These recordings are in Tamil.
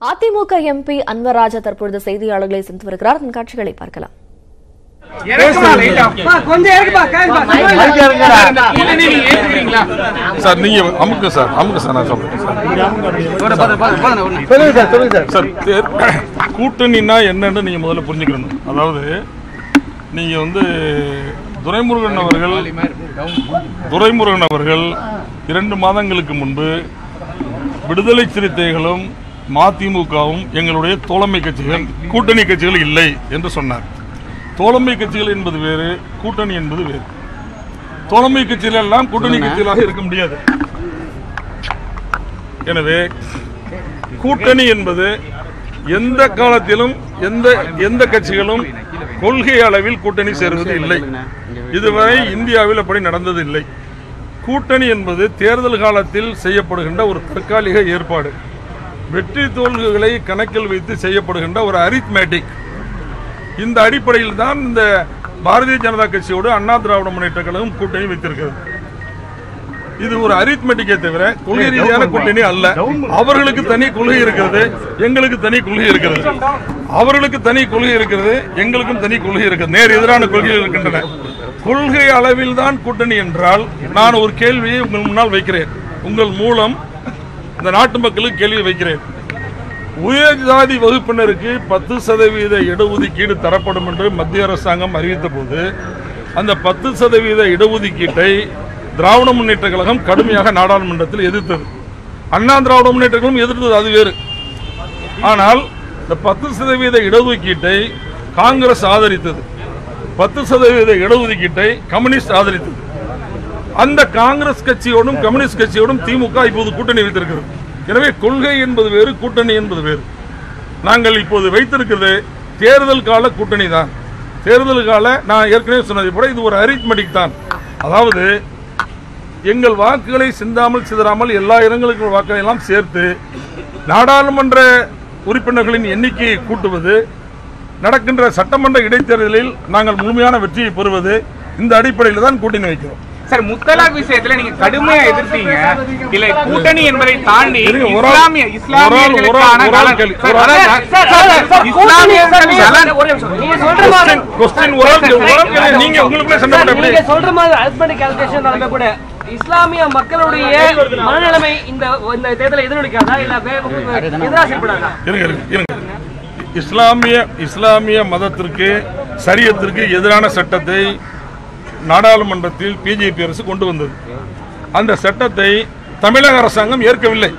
அதிமுக எம்பி அன்வராஜா தற்பொழுது செய்தியாளர்களை சந்தித்து வருகிறார். அதன் காட்சிகளை பார்க்கலாம். சார் நீங்க அமுக்கு சார் அமுக்கு சார் நான் சொல்றேன். சொல்லுங்க சார் சொல்லுங்க சார். சார் தேர்- கூட்டணின்னா என்னன்னு நீங்க முதல்ல புரிஞ்சுக்கணும். அதாவது நீங்க வந்து துரைமுருகன் அவர்கள் துரைமுருகன் அவர்கள் இரண்டு மாதங்களுக்கு முன்பு விடுதலை சிறுத்தைகளும் மதிமுகவும் எங்களுடைய தோழமை கட்சிகள் கூட்டணி கட்சிகள் இல்லை என்று சொன்னார். தோழமை கட்சிகள் என்பது வேறு கூட்டணி என்பது வேறு. தோழமை கட்சிகள் எல்லாம் கூட்டணி கட்சிகளாக இருக்க முடியாது. எனவே கூட்டணி என்பது எந்த காலத்திலும் எந்த எந்த கட்சிகளும் கொள்கை அளவில் கூட்டணி சேருவது இல்லை. இதுவரை இந்தியாவில் அப்படி நடந்தது இல்லை. கூட்டணி என்பது தேர்தல் காலத்தில் செய்யப்படுகின்ற ஒரு தற்காலிக ஏற்பாடு. வெற்றி தோல்விகளை கணக்கில் வைத்து செய்யப்படுகின்ற ஒரு அரித்மேட்டிக் இந்த அடிப்படையில் தான் இந்த பாரதிய ஜனதா கட்சியோடு அண்ணா திராவிட முன்னேற்ற கழகம் கூட்டணி வைத்திருக்கிறது. இது ஒரு அரித்மெட்டிக்கே தவிர கொள்கை ரீதியான கூட்டணி அல்ல. அவர்களுக்கு தனி கொள்கை இருக்கிறது எங்களுக்கு தனி கொள்கை இருக்கிறது. அவர்களுக்கு தனி கொள்கை இருக்கிறது எங்களுக்கும் தனி கொள்கை இருக்கிறது. நேர் எதிரான கொள்கைகள் இருக்கின்றன. கொள்கை அளவில் தான் கூட்டணி என்றால் நான் ஒரு கேள்வியை உங்கள் முன்னால் வைக்கிறேன். உங்கள் மூலம் இந்த நாட்டு மக்களுக்கு கேள்வி வைக்கிறேன். உயர் ஜாதி வகுப்பினருக்கு பத்து சதவீத இடஒதுக்கீடு தரப்படும் என்று மத்திய அரசாங்கம் அறிவித்த போது அந்த பத்து சதவீத இடஒதுக்கீட்டை திராவிட முன்னேற்ற கழகம் கடுமையாக நாடாளுமன்றத்தில் எதிர்த்தது. அண்ணா திராவிட முன்னேற்ற கழகம் எதிர்த்தது அது வேறு. ஆனால் இந்த பத்து சதவீத இடஒதுக்கீட்டை காங்கிரஸ் ஆதரித்தது. பத்து சதவீத இடஒதுக்கீட்டை கம்யூனிஸ்ட் ஆதரித்தது. அந்த காங்கிரஸ் கட்சியோடும் கம்யூனிஸ்ட் கட்சியோடும் திமுக இப்போது கூட்டணி வைத்திருக்கிறது. எனவே கொள்கை என்பது வேறு கூட்டணி என்பது வேறு. நாங்கள் இப்போது வைத்திருக்கிறது தேர்தல் கால கூட்டணி தான். தேர்தல் கால நான் ஏற்கனவே சொன்னதை போல இது ஒரு அரித்மெட்டிக் தான். அதாவது எங்கள் வாக்குகளை சிந்தாமல் சிதறாமல் எல்லா இடங்களுக்கும் வாக்குகளை எல்லாம் சேர்த்து நாடாளுமன்ற உறுப்பினர்களின் எண்ணிக்கையை கூட்டுவது நடக்கின்ற சட்டமன்ற இடைத்தேர்தலில் நாங்கள் முழுமையான வெற்றியை பெறுவது இந்த அடிப்படையில் தான் கூட்டணி வைக்கிறோம். சார் முத்தலாக் விஷயத்துல நீங்க கடுமையா எதிர்த்தீங்க. இல்ல கூட்டணி என்பதை தாண்டி இஸ்லாமிய இஸ்லாமியர்களுக்கான. நீங்க உங்களுக்குள்ளே சொல்ற மாதிரி கால்குலேஷன் நடந்த கூட இஸ்லாமிய மக்களுடைய மனநிலைமை இந்த இந்த தேர்தலை எதிரொலிக்காதா? இல்ல செயல்படாதா இஸ்லாமிய இஸ்லாமிய மதத்திற்கு சரியத்திற்கு எதிரான சட்டத்தை நாடாளுமன்றத்தில் பிஜேபி அரசு கொண்டு வந்தது. அந்த சட்டத்தை தமிழக அரசாங்கம் ஏற்கவில்லை.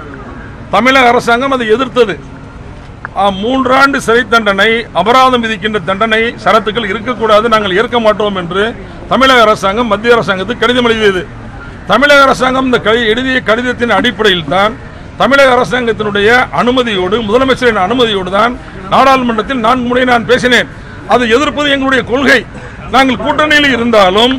தமிழக அரசாங்கம் அதை எதிர்த்தது. மூன்றாண்டு சிறை தண்டனை அபராதம் விதிக்கின்ற தண்டனை சரத்துக்கள் இருக்கக்கூடாது நாங்கள் ஏற்க மாட்டோம் என்று தமிழக அரசாங்கம் மத்திய அரசாங்கத்துக்கு கடிதம் எழுதியது. தமிழக அரசாங்கம் இந்த எழுதிய கடிதத்தின் அடிப்படையில் தான் தமிழக அரசாங்கத்தினுடைய அனுமதியோடு முதலமைச்சரின் அனுமதியோடு தான் நாடாளுமன்றத்தில் நான்கு முறை நான் பேசினேன். அதை எதிர்ப்பது எங்களுடைய கொள்கை. நாங்கள் கூட்டணியில் இருந்தாலும்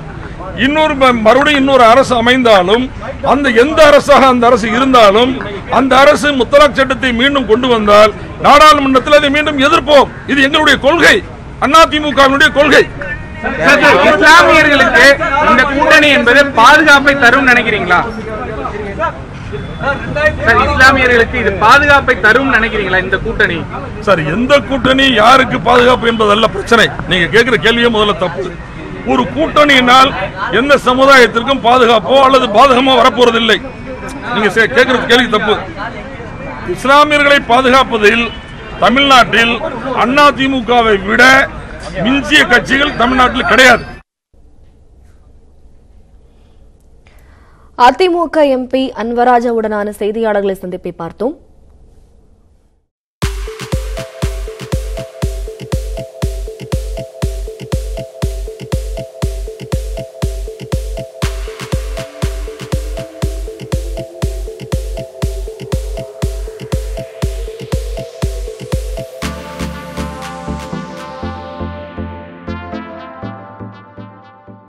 இன்னொரு மறுபடியும் இன்னொரு அரசு அமைந்தாலும் அந்த எந்த அரசாக அந்த அரசு இருந்தாலும் அந்த அரசு முத்தலாக் சட்டத்தை மீண்டும் கொண்டு வந்தால் நாடாளுமன்றத்தில் அதை மீண்டும் எதிர்ப்போம். இது எங்களுடைய கொள்கை. அதிமுகவினுடைய கொள்கை. இஸ்லாமியர்களுக்கு இந்த கூட்டணி என்பது பாதுகாப்பை தரும் நினைக்கிறீங்களா? சார் இஸ்லாமியர்களுக்கு இது பாதுகாப்பை தரும் நினைக்கிறீங்களா இந்த கூட்டணி? சார் எந்த கூட்டணி யாருக்கு பாதுகாப்பு என்பதல்ல பிரச்சனை. நீங்க கேட்கிற கேள்வியே முதல்ல தப்பு. ஒரு கூட்டணியினால் எந்த சமுதாயத்திற்கும் பாதுகாப்போ அல்லது பாதகமோ வரப்போறதில்லை. நீங்க சே- கேட்கிற கேள்வி தப்பு. இஸ்லாமியர்களை பாதுகாப்பதில் தமிழ்நாட்டில் அதிமுகவை விட மிஞ்சிய கட்சிகள் தமிழ்நாட்டில் கிடையாது. அதிமுக எம்பி அன்வராஜாவுடனான செய்தியாளர்களை சந்திப்பை பார்த்தோம்.